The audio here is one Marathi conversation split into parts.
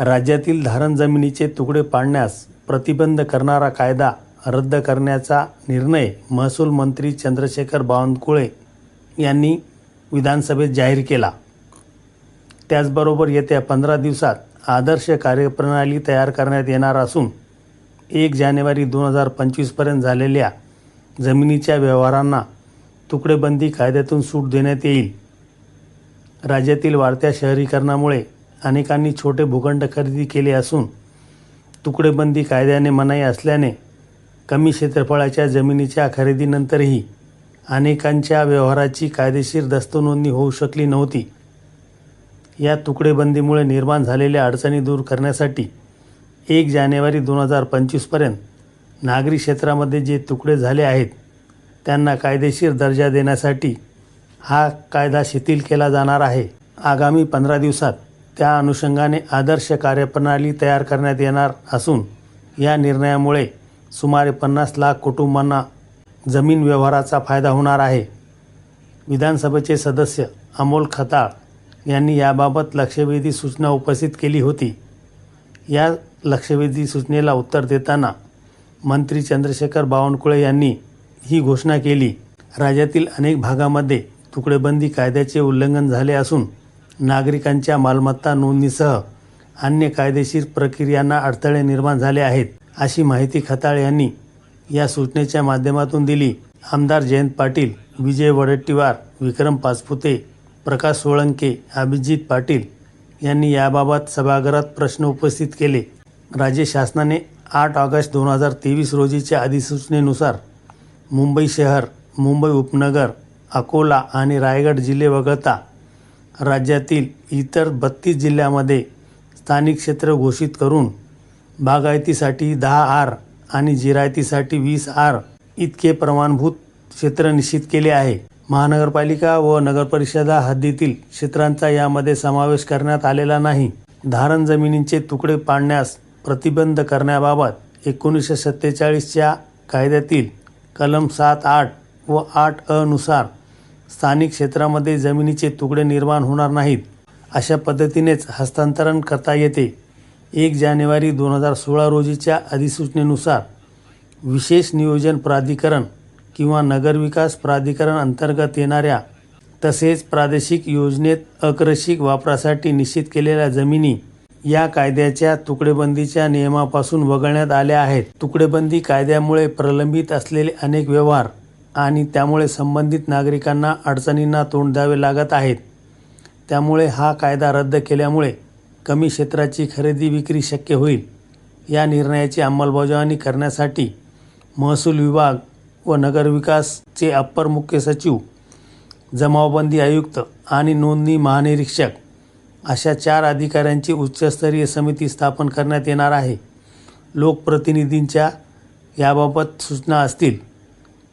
राज्यातील धारण जमिनीचे तुकडे पाडण्यास प्रतिबंध करणारा कायदा रद्द करण्याचा निर्णय महसूल मंत्री चंद्रशेखर बावनकुळे यांनी विधानसभेत जाहीर केला. त्याचबरोबर येत्या पंधरा दिवसात आदर्श कार्यप्रणाली तयार करण्यात येणार असून एक जानेवारी दोन हजार पंचवीसपर्यंत झालेल्या जमिनीच्या व्यवहारांना तुकडेबंदी कायद्यातून सूट देण्यात येईल. राज्यातील वाढत्या शहरीकरणामुळे अनेकांनी छोटे भूखंड खरेदी केले असून तुकडेबंदी कायद्याने मनाई असल्याने कमी क्षेत्रफळाच्या जमिनीच्या खरेदीनंतरही अनेकांच्या व्यवहाराची कायदेशीर दस्तनोंदणी होऊ शकली नव्हती. या तुकडेबंदीमुळे निर्माण झालेल्या अडचणी दूर करण्यासाठी एक जानेवारी दोन हजार पंचवीसपर्यंत नागरी क्षेत्रामध्ये जे तुकडे झाले आहेत त्यांना कायदेशीर दर्जा देण्यासाठी हा कायदा शिथिल केला जाणार आहे. आगामी पंधरा दिवसात त्या अनुषंगाने आदर्श कार्यप्रणाली तयार करण्यात येणार असून या निर्णयामुळे सुमारे पन्नास लाख कुटुंबांना जमीन व्यवहाराचा फायदा होणार आहे. विधानसभेचे सदस्य अमोल खताळ यांनी याबाबत लक्षवेधी सूचना उपस्थित केली होती. या लक्षवेधी सूचनेला उत्तर देताना मंत्री चंद्रशेखर बावनकुळे यांनी ही घोषणा केली. राज्यातील अनेक भागामध्ये तुकडेबंदी कायद्याचे उल्लंघन झाले असून नागरिकांच्या मालमत्ता नोंदणीसह अन्य कायदेशीर प्रक्रियांना अडथळे निर्माण झाले आहेत अशी माहिती खताळ यांनी या सूचनेच्या माध्यमातून दिली. आमदार जयंत पाटील विजय वडेट्टीवार विक्रम पाचपुते प्रकाश सोळंके अभिजित पाटील यांनी याबाबत सभागृहात प्रश्न उपस्थित केले. राज्य शासनाने आठ ऑगस्ट दोन हजार तेवीस रोजीच्या अधिसूचनेनुसार मुंबई शहर मुंबई उपनगर अकोला आणि रायगड जिल्हे वगळता राज्यातील इतर बत्तीस जिल्ह्यामध्ये स्थानिक क्षेत्र घोषित करून बागायतीसाठी दहा आर आणि जिरायतीसाठी वीस आर इतके प्रमाणभूत क्षेत्र निश्चित केले आहे. महानगरपालिका व नगरपरिषदा हद्दीतील क्षेत्रांचा यामध्ये समावेश करण्यात आलेला नाही. धारण जमिनींचे तुकडे पाडण्यास प्रतिबंध करण्याबाबत एकोणीसशे सत्तेचाळीसच्या कायद्यातील कलम सात आठ व आठ अ नुसार स्थानिक क्षेत्रामध्ये जमिनीचे तुकडे निर्माण होणार नाहीत अशा पद्धतीनेच हस्तांतरण करता येते. एक जानेवारी दोन हजार सोळा रोजीच्या अधिसूचनेनुसार विशेष नियोजन प्राधिकरण किंवा नगरविकास प्राधिकरण अंतर्गत येणाऱ्या तसेच प्रादेशिक योजनेत अकृषिक वापरासाठी निश्चित केलेल्या जमिनी या कायद्याच्या तुकडेबंदीच्या नियमापासून वगळण्यात आल्या आहेत. तुकडेबंदी कायद्यामुळे प्रलंबित असलेले अनेक व्यवहार आणि त्यामुळे संबंधित नागरिकांना अडचणींना तोंड द्यावे लागत आहेत. त्यामुळे हा कायदा रद्द केल्यामुळे कमी क्षेत्राची खरेदी विक्री शक्य होईल. या निर्णयाची अंमलबजावणी करण्यासाठी महसूल विभाग व नगरविकासचे अप्पर मुख्य सचिव जमावबंदी आयुक्त आणि नोंदणी महानिरीक्षक अशा चार अधिकाऱ्यांची उच्चस्तरीय समिती स्थापन करण्यात येणार आहे. लोकप्रतिनिधींच्या याबाबत सूचना असतील.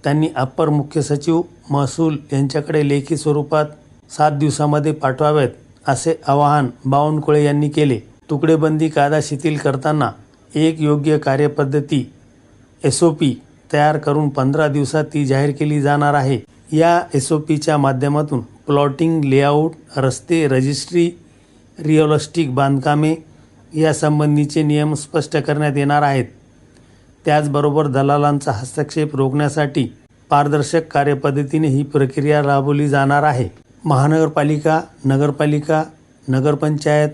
त्यांनी अप्पर मुख्य सचिव महसूल यांच्याकडे लेखी स्वरूपात सात दिवसामध्ये पाठवावेत असे आवाहन बावनकुळे यांनी केले. तुकडेबंदी कायदा शिथिल करताना एक योग्य कार्यपद्धती एस ओ पी तयार करून पंधरा दिवसात ती जाहीर केली जाणार आहे. या एस ओ पीच्या माध्यमातून प्लॉटिंग लेआउट रस्ते रजिस्ट्री रिअलिस्टिक बांधकामे यासंबंधीचे नियम स्पष्ट करण्यात येणार आहेत. त्याचबरोबर दलालांचा हस्तक्षेप रोखण्यासाठी पारदर्शक कार्यपद्धतीने ही प्रक्रिया राबवली जाणार आहे. महानगरपालिका नगरपालिका नगरपंचायत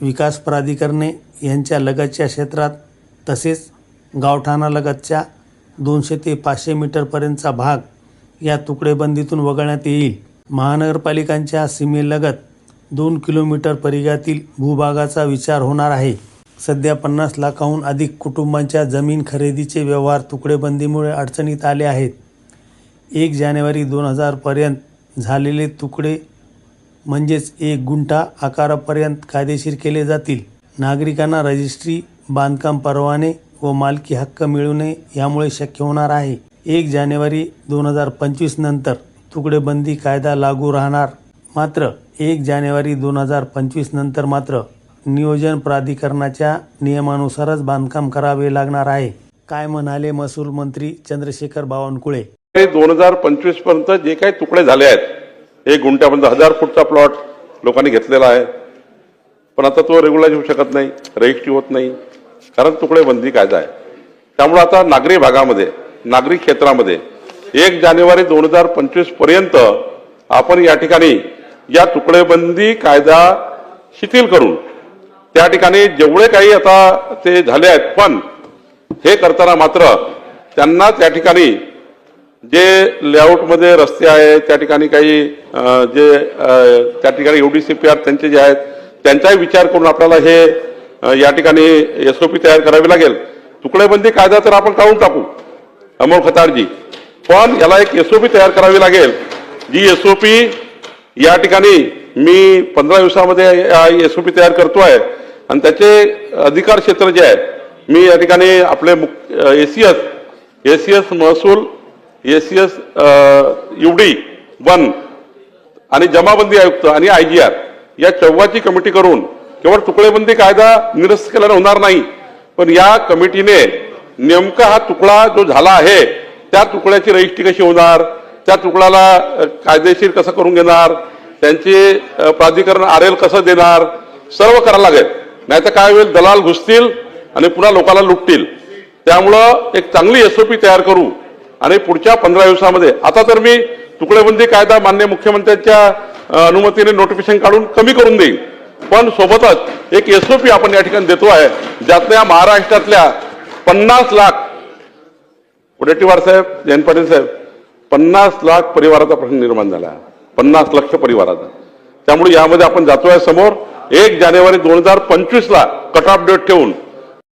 विकास प्राधिकरणे यांच्या लगतच्या क्षेत्रात तसेच गावठाणालगतच्या दोनशे ते पाचशे मीटरपर्यंतचा भाग या तुकडेबंदीतून वगळण्यात येईल. महानगरपालिकांच्या सीमेलगत दोन किलोमीटर परिघातील भूभागाचा विचार होणार आहे. सध्या पन्नास लाखाहून अधिक कुटुंबांच्या जमीन खरेदीचे व्यवहार तुकडेबंदीमुळे अडचणीत आले आहेत. एक जानेवारी दोन हजारपर्यंत झालेले तुकडे म्हणजेच एक गुंठा आकारापर्यंत कायदेशीर केले जातील. नागरिकांना रजिस्ट्री बांधकाम परवाने व मालकी हक्क मिळवणे यामुळे शक्य होणार आहे. एक जानेवारी दोन हजार पंचवीस नंतर तुकडेबंदी कायदा लागू राहणार. मात्र एक जानेवारी दोन हजार पंचवीस नंतर मात्र नियोजन प्राधिकरणाच्या नियमानुसारच बांधकाम करावे लागणार आहे. काय म्हणाले महसूल मंत्री चंद्रशेखर बावनकुळे? दोन हजार पंचवीसपर्यंत जे काही तुकडे झाले आहेत एक गुंठ्यापर्यंत हजार फूटचा प्लॉट लोकांनी घेतलेला आहे. पण आता तो रेग्युलाइज होऊ शकत नाही रजिस्ट्री होत नाही कारण तुकडेबंदी कायदा आहे. त्यामुळे आता नागरी भागामध्ये नागरी क्षेत्रामध्ये एक जानेवारी दोन हजार पंचवीसपर्यंत आपण या ठिकाणी या तुकडेबंदी कायदा शिथिल करून त्या ठिकाणी जेवढे काही आता ते झाले आहेत पण हे करताना मात्र त्यांना त्या ठिकाणी जे लेआउटमध्ये रस्ते आहेत त्या ठिकाणी काही जे त्या ठिकाणी सी पी आर त्यांचे जे आहेत त्यांचाही विचार करून आपल्याला हे या ठिकाणी एसओपी तयार करावी लागेल. तुकडेबंदी कायदा तर आपण काढून टाकू अमोल खतारजी. पण याला एक एसओपी तयार करावी लागेल. जी एसओपी या ठिकाणी मी पंधरा दिवसामध्ये एसओपी तयार करतो आहे आणि त्याचे अधिकार क्षेत्र जे आहे मी या ठिकाणी आपले एसीएस एसीएस महसूल एसीएस युडी वन आणि जमाबंदी आयुक्त आणि आय जी आर या चौघाची कमिटी करून केवळ तुकडेबंदी कायदा निरस्त केल्याने होणार नाही पण या कमिटीने नेमका हा तुकडा जो झाला आहे त्या तुकड्याची रजिस्ट्री कशी होणार त्या तुकड्याला कायदेशीर कसं करून घेणार त्यांचे प्राधिकरण आर एल कसं देणार सर्व करायला लागेल. नाही तर काय होईल दलाल घुसतील आणि पुन्हा लोकांना लुटतील. त्यामुळं एक चांगली एसओपी तयार करू. आणि पुढच्या पंधरा दिवसामध्ये आता तर मी तुकडेबंदी कायदा मान्य मुख्यमंत्र्यांच्या अनुमतीने नोटिफिकेशन काढून कमी करून देईल पण सोबतच एक एसओपी आपण या ठिकाणी देतो आहे ज्यातल्या महाराष्ट्रातल्या पन्नास लाख वडेट्टीवार साहेब जयंत पाटील साहेब पन्नास लाख परिवाराचा प्रश्न निर्माण झाला पन्नास लक्ष परिवाराचा. त्यामुळे यामध्ये आपण जातोय समोर. एक जानेवारी दोन हजार पंचवीसला कट ऑफ डेट ठेवून